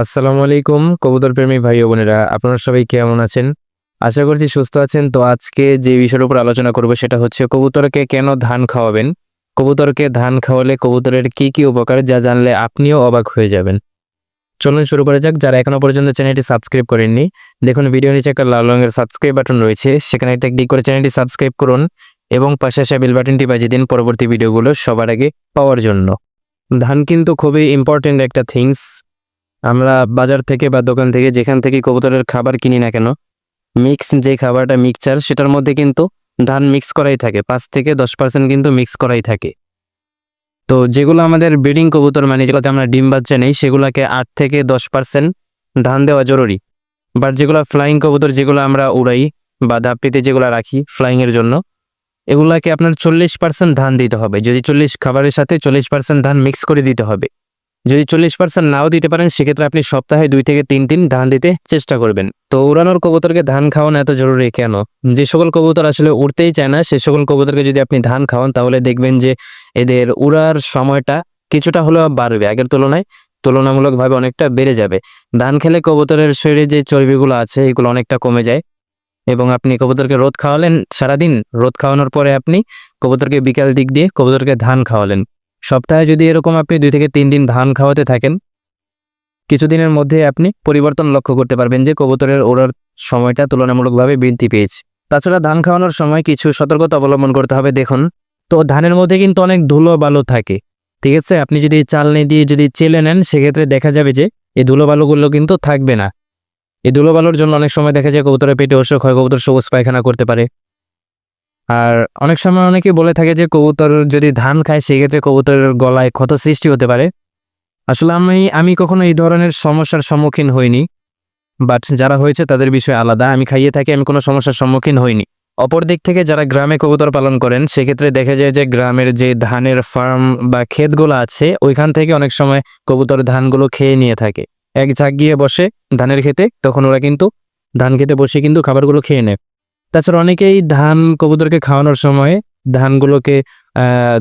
আসসালামু আলাইকুম কবুতর প্রেমী ভাই ও বোনেরা, আপনারা সবাই কেমন আছেন? আশা করছি সুস্থ আছেন। তো আজকে যে বিষয়ের উপর আলোচনা করব সেটা হচ্ছে কবুতরকে কেন ধান খাওয়াবেন? কবুতরকে ধান খাওয়ালে কবুতরের কি কি উপকার যা জানলে আপনিও অবাক হয়ে যাবেন? চলুন শুরু করা যাক। যারা এখনও পর্যন্ত চ্যানেলটি সাবস্ক্রাইব করেননি, দেখুন ভিডিও নিচে একটা লাল রঙের সাবস্ক্রাইব বাটন রয়েছে। সেখানে একটা ক্লিক করে চ্যানেলটি সাবস্ক্রাইব করুন এবং পাশে আসা বেল বাটনটি বাজিয়ে দিন পরবর্তী ভিডিওগুলো সবার আগে পাওয়ার জন্য। ধান কিন্তু খুবই ইম্পর্টেন্ট একটা থিংস আমরা বাজার থেকে বা দোকান থেকে যেখান থেকে কবুতরের খাবার কিনি না কেন মিক্স যে খাবারটা মিক্সচার সেটার মধ্যে কিন্তু ধান মিক্স করাই থাকে। পাঁচ থেকে দশ পার্সেন্ট কিন্তু মিক্স করাই থাকে। তো যেগুলো আমাদের ব্রিডিং কবুতর মানে যেগুলোতে আমরা ডিম বাচ্চা নেই, সেগুলোকে আট থেকে দশ পার্সেন্ট ধান দেওয়া জরুরি। বাট যেগুলো ফ্লাইং কবুতর যেগুলো আমরা উড়াই বা ধাপটিতে যেগুলো রাখি ফ্লাইংয়ের জন্য, এগুলাকে আপনার চল্লিশ পার্সেন্ট ধান দিতে হবে। যদি চল্লিশ খাবারের সাথে চল্লিশ পার্সেন্ট ধান মিক্স করে দিতে হবে। যদি চল্লিশ পার্সেন্ট নাও দিতে পারেন, সেক্ষেত্রে আপনি সপ্তাহে দুই থেকে তিন দিন ধান দিতে চেষ্টা করবেন। তো উড়ানোর কবুতরকে ধান খাওয়ানো এত জরুরি কেন? যে সকল কবুতর আসলে উড়তেই চায় না, সে সকল কবুতরকে যদি আপনি ধান খাওয়ান, তাহলে দেখবেন যে এদের উড়ার সময়টা কিছুটা হলেও বাড়বে। আগের তুলনায় তুলনামূলকভাবে অনেকটা বেড়ে যাবে। ধান খেলে কবুতরের শরীরে যে চর্বিগুলো আছে, এগুলো অনেকটা কমে যায়। এবং আপনি কবুতরকে রোদ খাওয়ালেন সারাদিন, রোদ খাওয়ানোর পরে আপনি কবুতরকে বিকাল দিক দিয়ে কবুতরকে ধান খাওয়ালেন। সপ্তাহে যদি এরকম আপনি দুই থেকে তিন দিন ধান খাওয়াতে থাকেন, কিছুদিনের মধ্যে আপনি পরিবর্তন লক্ষ্য করতে পারবেন যে কবুতরের ওড়ার সময়টা তুলনামূলকভাবে বৃদ্ধি পেয়েছে। তাছাড়া ধান খাওয়ানোর সময় কিছু সতর্কতা অবলম্বন করতে হবে। দেখুন, তো ধানের মধ্যে কিন্তু অনেক ধুলো বালু থাকে, ঠিক আছে? আপনি যদি চালনি দিয়ে যদি চেলে নেন, সেক্ষেত্রে দেখা যাবে যে এই ধুলো বালুগুলো কিন্তু থাকবে না। এই ধুলো বালুর জন্য অনেক সময় দেখা যায় কবুতরের পেটে অসুখ হয়, কবুতর সবুজ পায়খানা করতে পারে। আর অনেক সময় অনেকে বলে থাকে যে কবুতর যদি ধান খায়, সেক্ষেত্রে কবুতরের গলায় ক্ষত সৃষ্টি হতে পারে। আসলে আমি আমি কখনো এই ধরনের সমস্যার সম্মুখীন হইনি। বাট যারা হয়েছে তাদের বিষয় আলাদা। আমি খাইয়ে থাকি, আমি কোনো সমস্যার সম্মুখীন হইনি। অপর দিক থেকে যারা গ্রামে কবুতর পালন করেন, সেক্ষেত্রে দেখা যায় যে গ্রামের যে ধানের ফার্ম বা ক্ষেতগুলো আছে, ওইখান থেকে অনেক সময় কবুতর ধানগুলো খেয়ে নিয়ে থাকে। এক ঝাঁক গিয়ে বসে ধানের খেতে, তখন ওরা কিন্তু ধান খেতে বসে কিন্তু খাবারগুলো খেয়ে নেয়। তাছাড়া অনেকেই ধান কবুতরকে খাওয়ানোর সময় ধানগুলোকে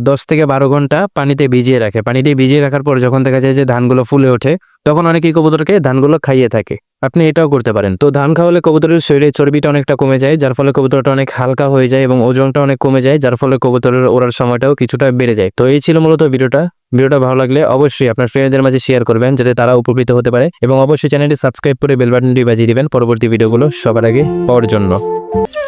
দশ থেকে বারো ঘণ্টা পানিতে ভিজিয়ে রাখে। পানিতে ভিজিয়ে রাখার পর যখন দেখা যায় যে ধানগুলো ফুলে ওঠে, তখন অনেকেই কবুতরকে ধানগুলো খাইয়ে থাকে। আপনি এটাও করতে পারেন। তো ধান খাওয়ালে কবুতরের শরীরে চর্বিটা অনেকটা কমে যায়, যার ফলে কবুতরটা অনেক হালকা হয়ে যায় এবং ওজনটা অনেক কমে যায়, যার ফলে কবুতরের ওড়ার সময়টাও কিছুটা বেড়ে যায়। তো এই ছিল মূলত ভিডিওটা। ভিডিওটা ভালো লাগলে অবশ্যই আপনার ফ্রেন্ডদের মাঝে শেয়ার করবেন, যাতে তারা উপকৃত হতে পারে এবং অবশ্যই চ্যানেলটি সাবস্ক্রাইব করে বেল বাটনটি বাজিয়ে দিবেন পরবর্তী ভিডিওগুলো সবার আগে পাওয়ার জন্য। Yeah.